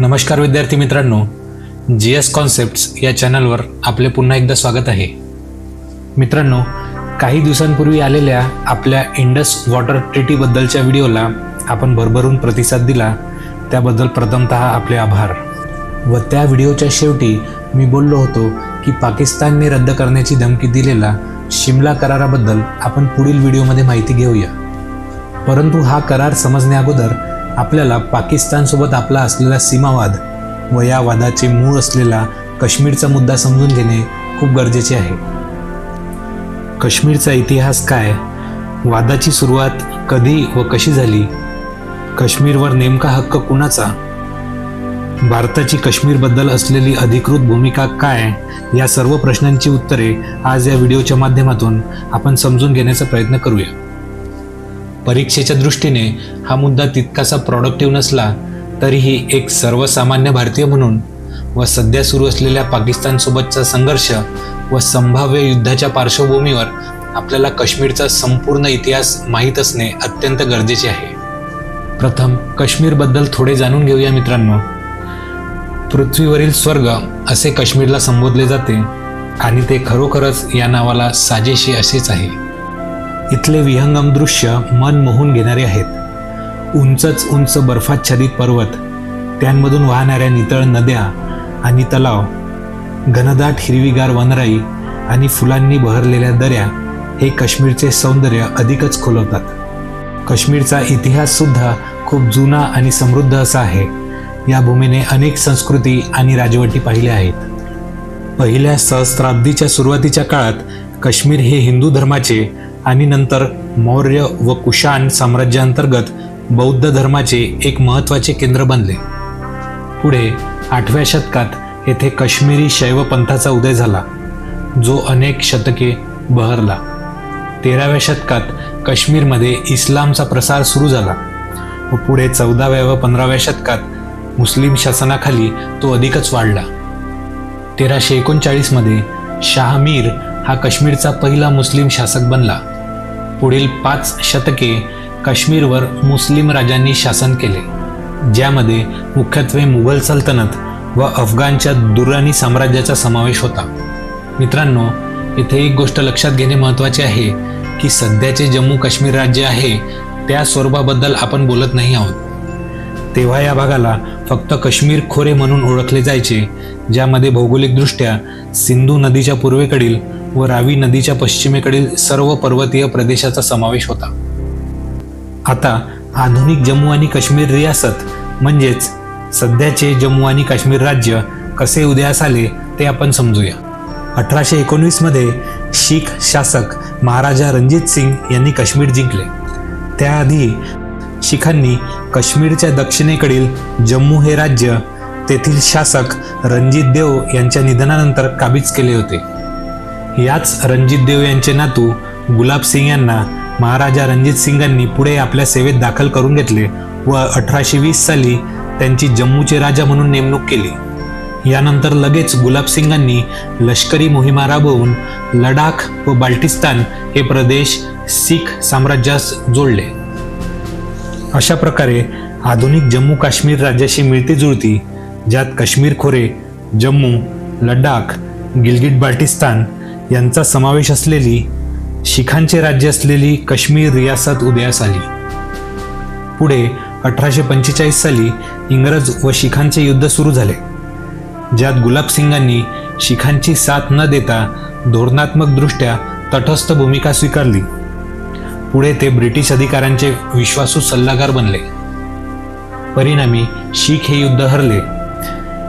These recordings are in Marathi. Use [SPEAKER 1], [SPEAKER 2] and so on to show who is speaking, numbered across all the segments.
[SPEAKER 1] नमस्कार विद्यार्थी मित्रांनो जी एस कॉन्सेप्ट्स या चॅनलवर आपले पुन्हा एकदा स्वागत आहे. मित्रांनो काही दिवसांपूर्वी आलेल्या आपल्या इंडस वॉटर ट्रिटीबद्दलच्या व्हिडिओला आपण भरभरून प्रतिसाद दिला त्याबद्दल प्रथमतः आपले आभार. व त्या व्हिडिओच्या शेवटी मी बोललो होतो की पाकिस्तानने रद्द करण्याची धमकी दिलेला शिमला कराराबद्दल आपण पुढील व्हिडिओमध्ये माहिती घेऊया. परंतु हा करार समजण्याअगोदर आपल्याला पाकिस्तानसोबत आपला असलेला सीमावाद व या वादाचे मूळ असलेला काश्मीरचा मुद्दा समजून घेणे खूप गरजेचे आहे. काश्मीरचा इतिहास काय? वादाची सुरुवात कधी व कशी झाली? काश्मीरवर नेमका हक्क कुणाचा? भारताची काश्मीरबद्दल असलेली अधिकृत भूमिका काय? या सर्व प्रश्नांची उत्तरे आज या व्हिडिओच्या माध्यमातून आपण समजून घेण्याचा प्रयत्न करूया. परीक्षेच्या दृष्टीने हा मुद्दा तितकासा प्रॉडक्टिव्ह नसला तरीही एक सर्वसामान्य भारतीय म्हणून व सध्या सुरू असलेल्या पाकिस्तानसोबतचा संघर्ष व संभाव्य युद्धाच्या पार्श्वभूमीवर आपल्याला काश्मीरचा संपूर्ण इतिहास माहीत असणे अत्यंत गरजेचे आहे. प्रथम काश्मीरबद्दल थोडे जाणून घेऊया मित्रांनो. पृथ्वीवरील स्वर्ग असे काश्मीरला संबोधले जाते आणि ते खरोखरच या नावाला साजेशी असेच आहे. इथले विहंगम दृश्य मन मोहून घेणारे आहेत. उंचच उंच बर्फाच्छादित पर्वत त्यांमधून वाहणाऱ्या नितळ नद्या आणि तलाव घनदाट हिरवीगार वनराई आणि फुलांनी बहरलेल्या दऱ्या हे काश्मीरचे सौंदर्य अधिकच खोलवतात. काश्मीरचा इतिहास सुद्धा खूप जुना आणि समृद्ध असा आहे. या भूमीने अनेक संस्कृती आणि राजवटी पाहिल्या आहेत. पहिल्या सहस्राब्दीच्या सुरुवातीच्या काळात काश्मीर हे हिंदू धर्माचे आणि नंतर मौर्य व कुशाण साम्राज्याअंतर्गत बौद्ध धर्माचे एक महत्त्वाचे केंद्र बनले. पुढे आठव्या शतकात येथे काश्मीरी शैव पंथाचा उदय झाला जो अनेक शतके बहरला. तेराव्या शतकात काश्मीरमध्ये इस्लामचा प्रसार सुरू झाला व पुढे चौदाव्या व पंधराव्या शतकात मुस्लिम शासनाखाली तो अधिकच वाढला. तेराशे एकोणचाळीसमध्ये शाह मीर हा काश्मीरचा पहिला मुस्लिम शासक बनला. पुढील पाच शतके काश्मीरवर मुस्लिम राजांनी शासन केले ज्यामध्ये मुख्यत्वे मुघल सल्तनत व अफगाणच्या दुर्राणी साम्राज्याचा समावेश होता. मित्रांनो इथे एक गोष्ट लक्षात घेणे महत्त्वाचे आहे की सध्याचे जम्मू काश्मीर राज्य आहे त्या स्वरूपाबद्दल आपण बोलत नाही आहोत. तेव्हा या भागाला फक्त काश्मीर खोरे म्हणून ओळखले जायचे ज्यामध्ये भौगोलिकदृष्ट्या सिंधू नदीच्या पूर्वेकडील व रावी नदीच्या पश्चिमेकडील सर्व पर्वतीय प्रदेशाचा समावेश होता. आता आधुनिक जम्मू आणि काश्मीर रियासत म्हणजेच सध्याचे जम्मू आणि काश्मीर राज्य कसे उदयास आले ते आपण समजूया. अठराशे एकोणवीसमध्ये शीख शासक महाराजा रणजित सिंग यांनी काश्मीर जिंकले. त्याआधी शिखांनी काश्मीरच्या दक्षिणेकडील जम्मू हे राज्य तेथील शासक रणजित देव यांच्या निधनानंतर काबीज केले होते. याच रणजित देव यांचे नातू गुलाब सिंग यांना महाराजा रणजित सिंगांनी पुढे आपल्या सेवेत दाखल करून घेतले व अठराशे वीस साली त्यांची जम्मूचे राजा म्हणून नेमणूक केली. यानंतर लगेच गुलाबसिंगांनी लष्करी मोहिमा राबवून लडाख व बाल्टिस्तान हे प्रदेश शीख साम्राज्यास जोडले. अशा प्रकारे आधुनिक जम्मू काश्मीर राज्याशी मिळती जुळती ज्यात काश्मीर खोरे जम्मू लडाख गिलगिट बाल्टिस्तान यांचा समावेश असलेली शिखांचे राज्य असलेली काश्मीर रियासत उदयास आली. पुढे अठराशे पंचेचाळीस साली इंग्रज व शिखांचे युद्ध सुरू झाले ज्यात गुलाब सिंगांनी शिखांची साथ न देता धोरणात्मकदृष्ट्या तटस्थ भूमिका स्वीकारली. पुढे ते ब्रिटिश अधिकाऱ्यांचे विश्वासू सल्लागार बनले. परिणामी शीख हे युद्ध हरले.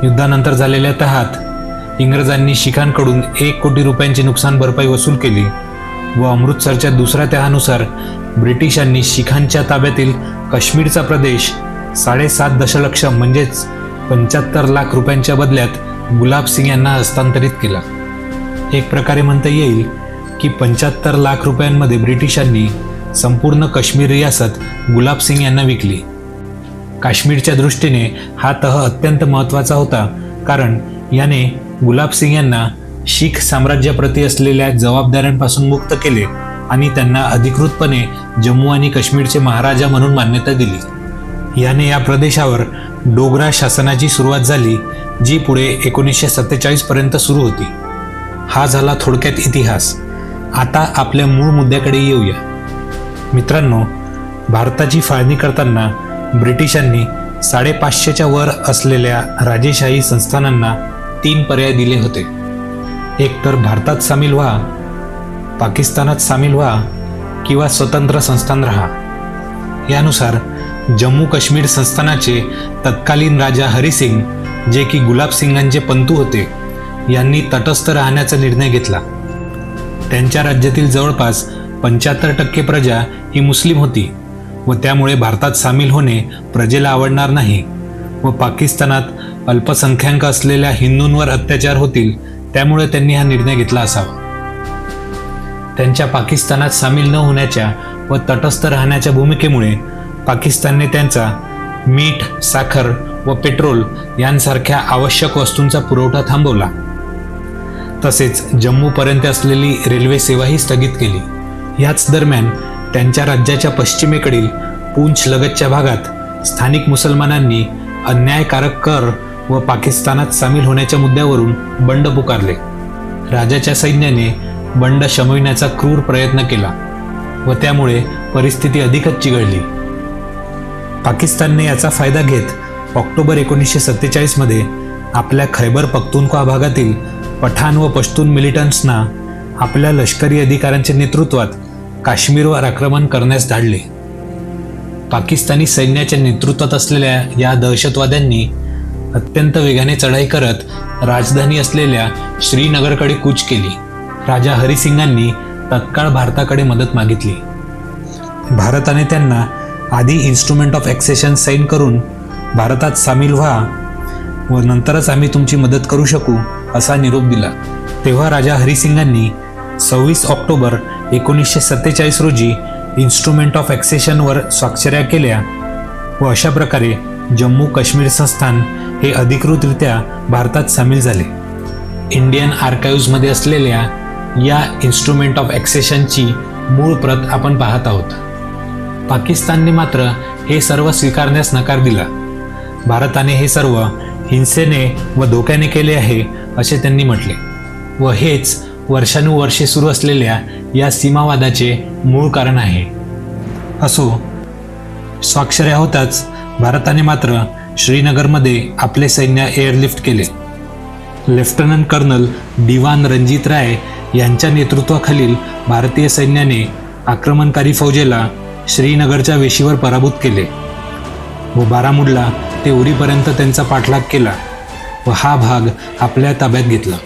[SPEAKER 1] युद्धानंतर झालेल्या तहात इंग्रजांनी शिखांकडून एक कोटी रुपयांची नुकसान भरपाई वसूल केली व अमृतसरच्या दुसऱ्या तहानुसार ब्रिटिशांनी शिखांच्या ताब्यातील काश्मीरचा प्रदेश साडेसात दशलक्ष म्हणजेच पंच्याहत्तर लाख रुपयांच्या बदल्यात गुलाब सिंग यांना हस्तांतरित केला. एक प्रकारे म्हणता येईल की पंच्याहत्तर लाख रुपयांमध्ये ब्रिटिशांनी संपूर्ण काश्मीर रियासत गुलाब सिंग यांना विकली. काश्मीरच्या दृष्टीने हा तह अत्यंत महत्त्वाचा होता कारण याने गुलाबसिंग यांना शीख साम्राज्याप्रती असलेल्या जबाबदाऱ्यांपासून मुक्त केले आणि त्यांना अधिकृतपणे जम्मू आणि काश्मीरचे महाराजा म्हणून मान्यता दिली. याने या प्रदेशावर डोगरा शासनाची सुरुवात झाली जी पुढे एकोणीसशे सत्तेचाळीसपर्यंत सुरू होती. हा झाला थोडक्यात इतिहास. आता आपल्या मूळ मुद्द्याकडे येऊया. मित्रांनो भारताची फाळणी करताना ब्रिटिशांनी साडेपाचशेच्या वर असलेल्या राजेशाही संस्थानांना तीन पर्याय दिले होते. एकतर भारतात सामील व्हा पाकिस्तानात सामील व्हा किंवा स्वतंत्र संस्थान राहा. यानुसार जम्मू काश्मीर संस्थानाचे तत्कालीन राजा हरिसिंग जे की गुलाब सिंगांचे पंतू होते यांनी तटस्थ राहण्याचा निर्णय घेतला. त्यांच्या राज्यातील जवळपास पंच्याहत्तर टक्के प्रजा ही मुस्लिम होती व त्यामुळे भारतात सामील होणे प्रजेला आवडणार नाही व पाकिस्तानात अल्पसंख्याक असलेल्या हिंदूंवर अत्याचार होतील त्यामुळे त्यांनी हा निर्णय घेतला असावा. त्यांच्या पाकिस्तानात सामील न होण्याच्या व तटस्थ राहण्याच्या भूमिकेमुळे पाकिस्तानने त्यांचा मीठ साखर व पेट्रोल यांसारख्या आवश्यक वस्तूंचा पुरवठा थांबवला. तसेच जम्मूपर्यंत असलेली रेल्वे सेवाही स्थगित केली. याच दरम्यान त्यांच्या राज्याच्या पश्चिमेकडील पूंछ लगतच्या भागात स्थानिक मुसलमानांनी अन्यायकारक कर व पाकिस्तानात सामील होण्याच्या मुद्द्यावरून बंड पुकारले. राजाच्या सैन्याने बंड शमविण्याचा क्रूर प्रयत्न केला व त्यामुळे परिस्थिती अधिकच चिघळली. पाकिस्तानने याचा फायदा घेत ऑक्टोबर एकोणीसशे सत्तेचाळीसमध्ये आपल्या खैबर पख्तूनख्वा भागातील पठाण व पश्तून मिलिटंट्सना आपल्या लष्करी अधिकाऱ्यांच्या नेतृत्वात काश्मीरवर आक्रमण करण्यास धाडले. पाकिस्तानी सैन्याच्या नेतृत्वात असलेल्या या दहशतवाद्यांनी अत्यंत वेगाने चढाई करत राजधानी असलेल्या श्रीनगरकडे कूच केली. राजा हरिसिंगांनी तत्काळ भारताकडे मदत मागितली. भारताने त्यांना आधी इन्स्ट्रुमेंट ऑफ एक्सेशन साईन करून भारतात सामील व्हा व नंतरच आम्ही तुमची मदत करू शकू असा निरोप दिला. तेव्हा राजा हरिसिंगांनी सव्वीस ऑक्टोबर एकोणीसशे सत्तेचाळीस रोजी इन्स्ट्रुमेंट ऑफ एक्सेशनवर स्वाक्षऱ्या केल्या व अशा प्रकारे जम्मू काश्मीर संस्थान हे अधिकृतरित्या भारतात सामील झाले. इंडियन आर्काइव्हजमध्ये असलेल्या या इन्स्ट्रुमेंट ऑफ ॲक्सेशनची मूळ प्रत आपण पाहत आहोत. पाकिस्तानने मात्र हे सर्व स्वीकारण्यास नकार दिला. भारताने हे सर्व हिंसेने व धोक्याने केले आहे असे त्यांनी म्हटले. व हेच वर्षानुवर्षे सुरू असलेल्या या सीमावादाचे मूळ कारण आहे. असो स्वाक्षऱ्या होताच भारताने मात्र श्रीनगरमध्ये आपले सैन्य एअरलिफ्ट केले. लेफ्टनंट कर्नल दिवान रणजित राय यांच्या नेतृत्वाखालील भारतीय सैन्याने आक्रमणकारी फौजेला श्रीनगरच्या वेशीवर पराभूत केले व बारामुडला ते उरीपर्यंत त्यांचा पाठलाग केला व हा भाग आपल्या ताब्यात घेतला.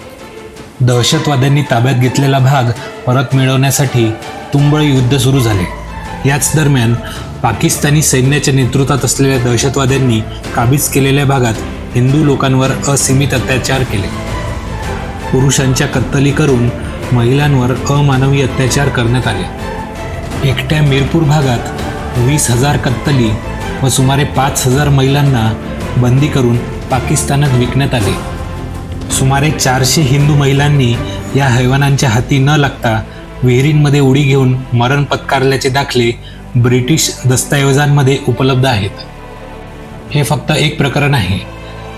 [SPEAKER 1] दहशतवाद्यांनी ताब्यात घेतलेला भाग परत मिळवण्यासाठी तुंबळ युद्ध सुरू झाले. याच दरम्यान पाकिस्तानी सैन्याच्या नेतृत्वात असलेल्या दहशतवाद्यांनी काबीज केलेल्या भागात हिंदू लोकांवर असीमित अत्याचार केले. पुरुषांच्या कत्तली करून महिलांवर अमानवी अत्याचार करण्यात आले. एकट्या मिरपूर भागात वीस हजार कत्तली व सुमारे पाच हजार महिलांना बंदी करून पाकिस्तानात विकण्यात आले. सुमारे चारशे हिंदू महिलांनी या हैवानांच्या हाती न लागता विहिरींमध्ये उडी घेऊन मरण पत्कारल्याचे दाखले ब्रिटिश दस्तऐवजांमध्ये उपलब्ध आहेत. हे फक्त एक प्रकरण आहे.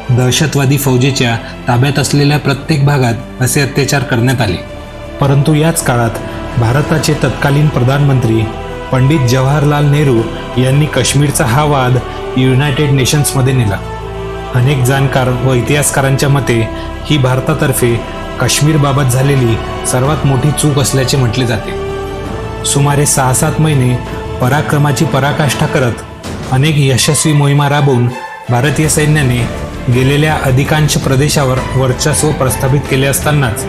[SPEAKER 1] दहशतवादी फौजेच्या ताब्यात असलेल्या प्रत्येक भागात असे अत्याचार करण्यात आले. परंतु याच काळात भारताचे तत्कालीन प्रधानमंत्री पंडित जवाहरलाल नेहरू यांनी काश्मीरचा हा वाद युनायटेड नेशन्समध्ये नेला. अनेक जाणकार व इतिहासकारांच्या मते ही भारतातर्फे काश्मीरबाबत झालेली सर्वात मोठी चूक असल्याचे म्हटले जाते. सुमारे सहा सात महिने पराक्रमाची पराकाष्ठा करत अनेक यशस्वी मोहिमा राबवून भारतीय सैन्याने गेलेल्या अधिकांश प्रदेशावर वर्चस्व प्रस्थापित केले असतानाच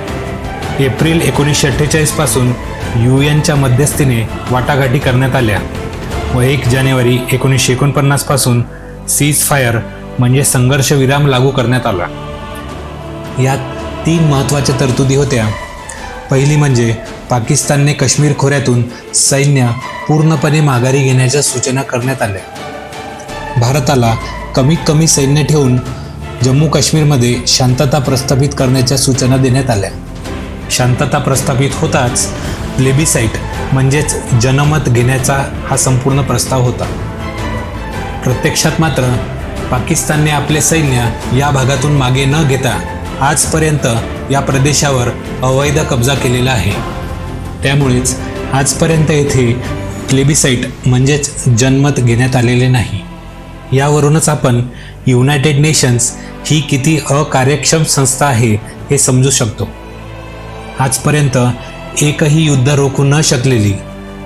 [SPEAKER 1] एप्रिल एकोणीसशे अठ्ठेचाळीसपासून यू एनच्या मध्यस्थीने वाटाघाटी करण्यात आल्या व एक जानेवारी एकोणीसशे एकोणपन्नासपासून सीज फायर म्हणजे संघर्ष विराम लागू करण्यात आला. यात तीन महत्त्वाच्या तरतुदी होत्या. पहिली म्हणजे पाकिस्तानने काश्मीर खोऱ्यातून सैन्य पूर्णपणे माघारी घेण्याच्या सूचना करण्यात आल्या. भारताला कमीत कमी सैन्य ठेवून जम्मू काश्मीरमध्ये शांतता प्रस्थापित करण्याच्या सूचना देण्यात आल्या. शांतता प्रस्थापित होताच प्लेबिसाईट म्हणजेच जनमत घेण्याचा हा संपूर्ण प्रस्ताव होता. प्रत्यक्षात मात्र पाकिस्तानने आपले सैन्य या भागातून मागे न घेता आजपर्यंत या प्रदेशावर अवैध कब्जा केलेला आहे. त्यामुळेच आजपर्यंत येथे क्लेबिसाईट म्हणजेच जनमत घेण्यात आलेले नाही. यावरूनच आपण युनायटेड नेशन्स ही किती अकार्यक्षम संस्था आहे हे समजू शकतो. आजपर्यंत एकही युद्ध रोखू न शकलेली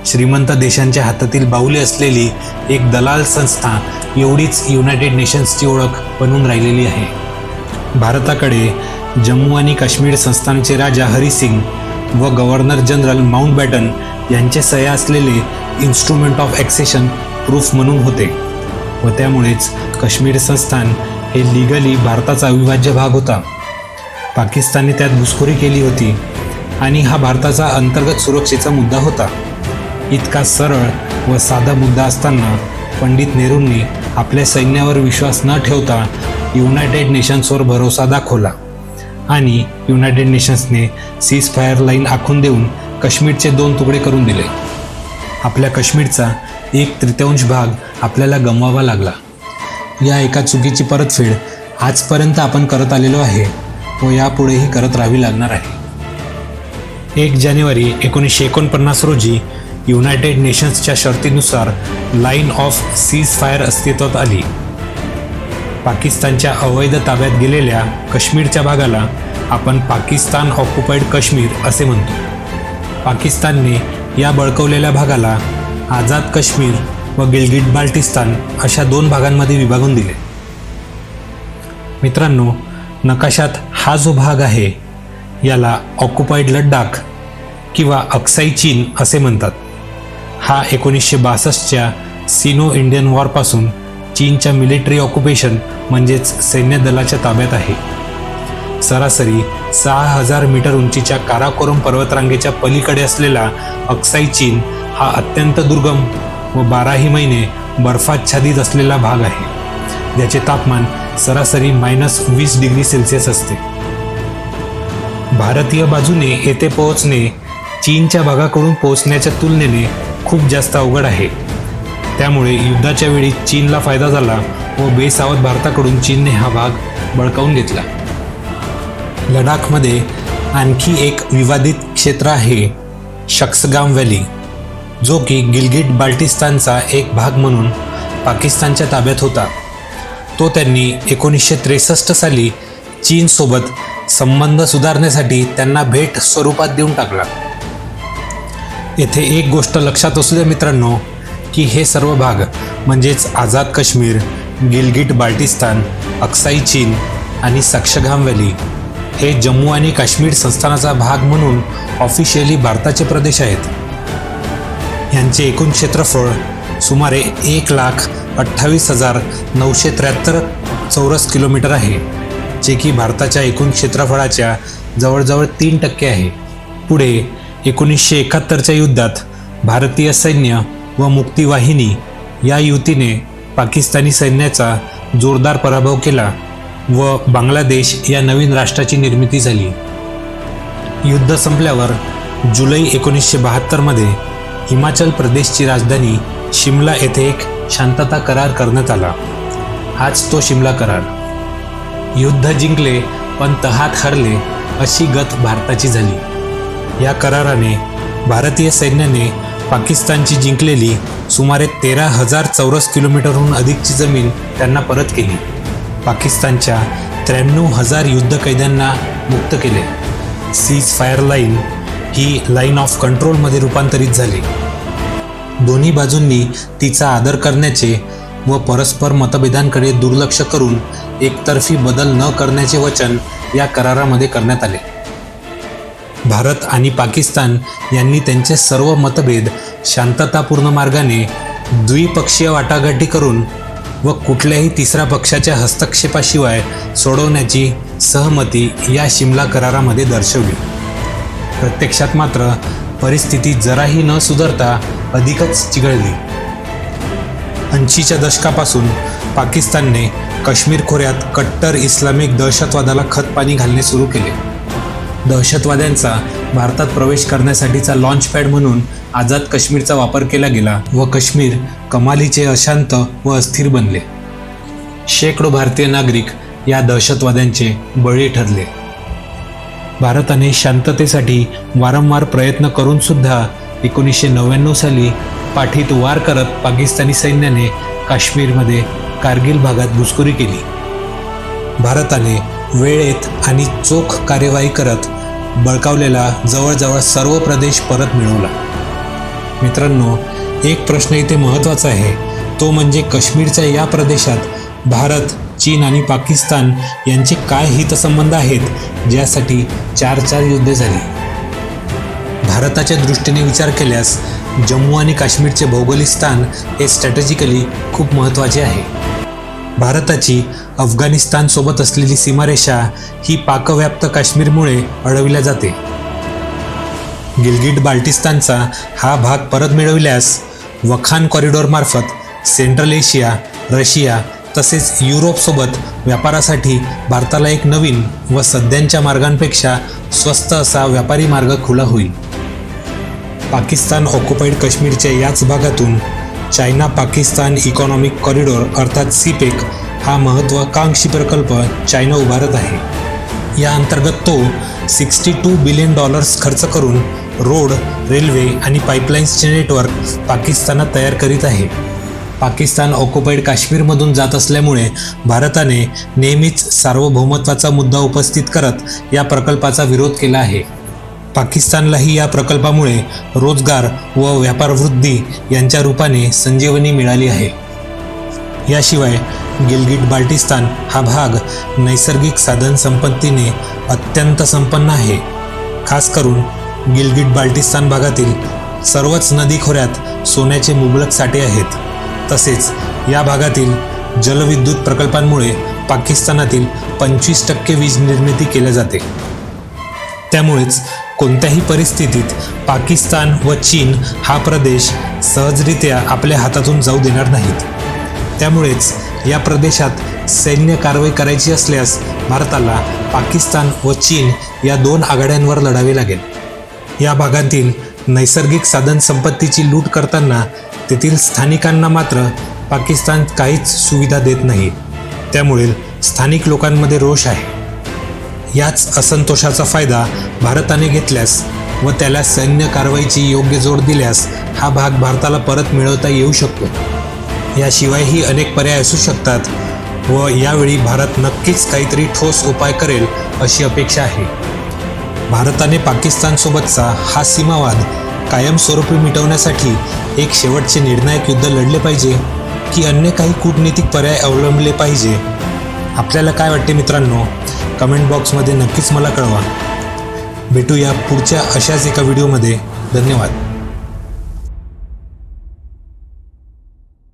[SPEAKER 1] श्रीमंत देशांच्या हातातील बाहुले असलेली एक दलाल संस्था एवढीच युनायटेड नेशन्सची ओळख बनून राहिलेली आहे. भारताकडे जम्मू आणि काश्मीर संस्थानचे राजा हरी सिंग व गव्हर्नर जनरल माउंट बॅटन यांचे सह्या असलेले इन्स्ट्रुमेंट ऑफ ॲक्सेशन प्रूफ म्हणून होते. व त्यामुळेच काश्मीर संस्थान हे लिगली भारताचा अविभाज्य भाग होता. पाकिस्तानने त्यात घुसखोरी केली होती आणि हा भारताचा अंतर्गत सुरक्षेचा मुद्दा होता. इतका सरळ व साधा मुद्दा असताना पंडित नेहरूंनी आपल्या सैन्यावर विश्वास न ठेवता युनायटेड नेशन्सवर भरोसा दाखवला आणि युनायटेड नेशन्सने सीज फायर लाईन आखून देऊन काश्मीरचे दोन तुकडे करून दिले. आपल्या काश्मीरचा एक तृतीयांश भाग आपल्याला गमवावा लागला. या एका चुकीची परतफेड आजपर्यंत आपण करत आलेलो आहे व यापुढेही करत राहावी लागणार आहे. एक जानेवारी एकोणीसशे एकोणपन्नास रोजी युनायटेड नेशन्सच्या शर्तीनुसार लाईन ऑफ सीज फायर अस्तित्वात आली. पाकिस्तानच्या अवैध ताब्यात गेलेल्या काश्मीरच्या भागाला आपण पाकिस्तान ऑक्युपाईड काश्मीर असे म्हणतो. पाकिस्तानने या बळकवलेल्या भागाला आझाद काश्मीर व गिलगिट बाल्टिस्तान अशा दोन भागांमध्ये विभागून दिले. मित्रांनो नकाशात हा जो भाग आहे याला ऑक्युपाईड लडाख किंवा अक्साई चीन असे म्हणतात. हा एकोणीसशे बासष्टच्या सिनो इंडियन वॉरपासून चीनच्या मिलिटरी ऑक्युपेशन म्हणजेच सैन्य दलाच्या ताब्यात आहे. सरासरी सहा हजार मीटर उंचीच्या काराकोरम पर्वतरांगेच्या पलीकडे असलेला अक्साई चीन हा अत्यंत दुर्गम व बाराही महिने बर्फाच्छादित असलेला भाग आहे. ज्याचे तापमान सरासरी मायनस वीस डिग्री सेल्सिअस असते. भारतीय बाजूने येथे पोहोचणे चीनच्या भागाकडून पोहोचण्याच्या तुलनेने खूप जास्त अवघड आहे. त्यामुळे युद्धाच्या वेळी चीनला फायदा झाला व बेसावध भारताकडून चीनने हा भाग बळकावून घेतला. लडाखमध्ये आणखी एक विवादित क्षेत्र आहे शक्सगाम व्हॅली जो की गिलगिट बाल्टिस्तानचा एक भाग म्हणून पाकिस्तानच्या ताब्यात होता. तो त्यांनी एकोणीसशे त्रेसष्ट साली चीनसोबत संबंध सुधारण्यासाठी त्यांना भेट स्वरूपात देऊन टाकला. येथे एक गोष्ट लक्षात असू द्या मित्रांनो की हे सर्व भाग म्हणजेच आझाद काश्मीर गिलगिट बाल्टिस्तान अक्साई चीन आणि सक्षघाम व्हॅली हे जम्मू आणि काश्मीर संस्थानाचा भाग म्हणून ऑफिशियली भारताचे प्रदेश आहेत. यांचे एकूण क्षेत्रफळ सुमारे एक लाख अठ्ठावीस हजार नऊशे त्र्याहत्तर चौरस किलोमीटर आहे जे की भारताच्या एकूण क्षेत्रफळाच्या जवळजवळ तीन टक्के आहे. पुढे एकोणीसशे एकाहत्तरच्या युद्धात भारतीय सैन्य व मुक्तीवाहिनी या युतीने पाकिस्तानी सैन्याचा जोरदार पराभव केला व बांगलादेश या नवीन राष्ट्राची निर्मिती झाली. युद्ध संपल्यावर जुलै एकोणीसशे बहात्तरमध्ये हिमाचल प्रदेशची राजधानी शिमला येथे एक शांतता करार करण्यात आला. हाच तो शिमला करार. युद्ध जिंकले पण तहात हरले अशी गत भारताची झाली. या कराराने भारतीय सैन्याने पाकिस्तानची जिंकलेली सुमारे तेरा हजार चौरस किलोमीटरहून अधिकची जमीन त्यांना परत केली. पाकिस्तानच्या त्र्याण्णव हजार युद्धकैद्यांना मुक्त केले. सीज फायर लाईन ही लाईन ऑफ कंट्रोलमध्ये रूपांतरित झाली. दोन्ही बाजूंनी तिचा आदर करण्याचे व परस्पर मतभेदांकडे दुर्लक्ष करून एकतर्फी बदल न करण्याचे वचन या करारामध्ये करण्यात आले. भारत आणि पाकिस्तान यांनी त्यांचे सर्व मतभेद शांततापूर्ण मार्गाने द्विपक्षीय वाटाघाटी करून व कुठल्याही तिसऱ्या पक्षाच्या हस्तक्षेपाशिवाय सोडवण्याची सहमती या शिमला करारामध्ये दर्शवली. प्रत्यक्षात मात्र परिस्थिती जराही न सुधारता अधिकच चिघळली. ऐंशीच्या दशकापासून पाकिस्तानने काश्मीर खोऱ्यात कट्टर इस्लामिक दहशतवादाला खतपाणी घालणे सुरू केले. दहशतवाद्यांचा भारतात प्रवेश करण्यासाठीचा लॉन्च पॅड म्हणून आझाद काश्मीरचा वापर केला गेला व काश्मीर कमालीचे अशांत व अस्थिर बनले. शेकडो भारतीय नागरिक या दहशतवाद्यांचे बळी ठरले. भारताने शांततेसाठी वारंवार प्रयत्न करून सुद्धा एकोणीसशे नव्याण्णव साली पाठीत वार करत पाकिस्तानी सैन्याने काश्मीरमध्ये कारगिल भागात घुसखोरी केली. भारताने वेळेत आणि चोख कार्यवाही करत बळकावलेला जवळजवळ सर्व प्रदेश परत मिळवला. मित्रांनो एक प्रश्न इथे महत्त्वाचा आहे. तो म्हणजे काश्मीरच्या या प्रदेशात भारत चीन आणि पाकिस्तान यांचे काय हितसंबंध आहेत ज्यासाठी चार चार युद्धे झाली? भारताच्या दृष्टीने विचार केल्यास जम्मू आणि काश्मीरचे भौगोलिक स्थान हे स्ट्रॅटेजिकली खूप महत्त्वाचे आहे. भारताची अफगाणिस्तानसोबत असलेली सीमारेषा ही पाकव्याप्त काश्मीरमुळे अडविल्या जाते. गिलगिट बाल्टिस्तानचा हा भाग परत मिळविल्यास वखान कॉरिडॉरमार्फत सेंट्रल एशिया रशिया तसेच युरोपसोबत व्यापारासाठी भारताला एक नवीन व सध्यांच्या मार्गांपेक्षा स्वस्त असा व्यापारी मार्ग खुला होईल. पाकिस्तान ऑक्युपाईड काश्मीरच्या याच भागातून चायना पाकिस्तान इकॉनॉमिक कॉरिडॉर अर्थात सीपेक हा महत्त्वाकांक्षी प्रकल्प चायना उभारत आहे. या अंतर्गत तो सिक्स्टी टू बिलियन डॉलर्स खर्च करून रोड रेल्वे आणि पाईपलाईन्सचे नेटवर्क पाकिस्तानात तयार करीत आहे. पाकिस्तान ऑक्युपाईड काश्मीरमधून जात असल्यामुळे भारताने नेहमीच सार्वभौमत्वाचा मुद्दा उपस्थित करत या प्रकल्पाचा विरोध केला आहे. पाकिस्तानलाही या प्रकल्पामुळे रोजगार व व्यापारवृद्धी यांच्या रूपाने संजीवनी मिळाली आहे. याशिवाय गिलगिट बाल्टिस्तान हा भाग नैसर्गिक साधन संपत्तीने अत्यंत संपन्न आहे. खास करून गिलगिट बाल्टिस्तान भागातील सर्वच नदी खोऱ्यात सोन्याचे मुबलक साठे आहेत. तसेच या भागातील जलविद्युत प्रकल्पांमुळे पाकिस्तानातील पंचवीस टक्के वीज निर्मिती केल्या जाते. त्यामुळेच कोणत्याही परिस्थितीत पाकिस्तान व चीन हा प्रदेश सहजरित्या आपल्या हातातून जाऊ देणार नाहीत. त्यामुळेच या प्रदेशात सैन्य कारवाई करायची असल्यास भारताला पाकिस्तान व चीन या दोन आघाड्यांवर लढावे लागेल. या भागातील नैसर्गिक साधनसंपत्तीची लूट करताना तेथील स्थानिकांना मात्र पाकिस्तान काहीच सुविधा देत नाही. त्यामुळे स्थानिक लोकांमध्ये रोष आहे. याच असंतोषाचा फायदा भारताने घेतल्यास व त्याला सैन्य कारवाईची योग्य जोड दिल्यास हा भाग भारताला परत मिळवता येऊ शकतो. याशिवायही अनेक पर्याय असू शकतात व यावेळी भारत नक्कीच काहीतरी ठोस उपाय करेल अशी अपेक्षा आहे. भारताने पाकिस्तानसोबतचा हा सीमावाद कायमस्वरूपी मिटवण्यासाठी एक शेवटचे निर्णायक युद्ध लढले पाहिजे की अन्य काही कूटनीतिक पर्याय अवलंबले पाहिजे? आपल्याला काय वाटते मित्रांनो? कमेंट बॉक्समध्ये नक्कीच मला कळवा. भेटूया पुढच्या अशाच एका व्हिडिओमध्ये. धन्यवाद.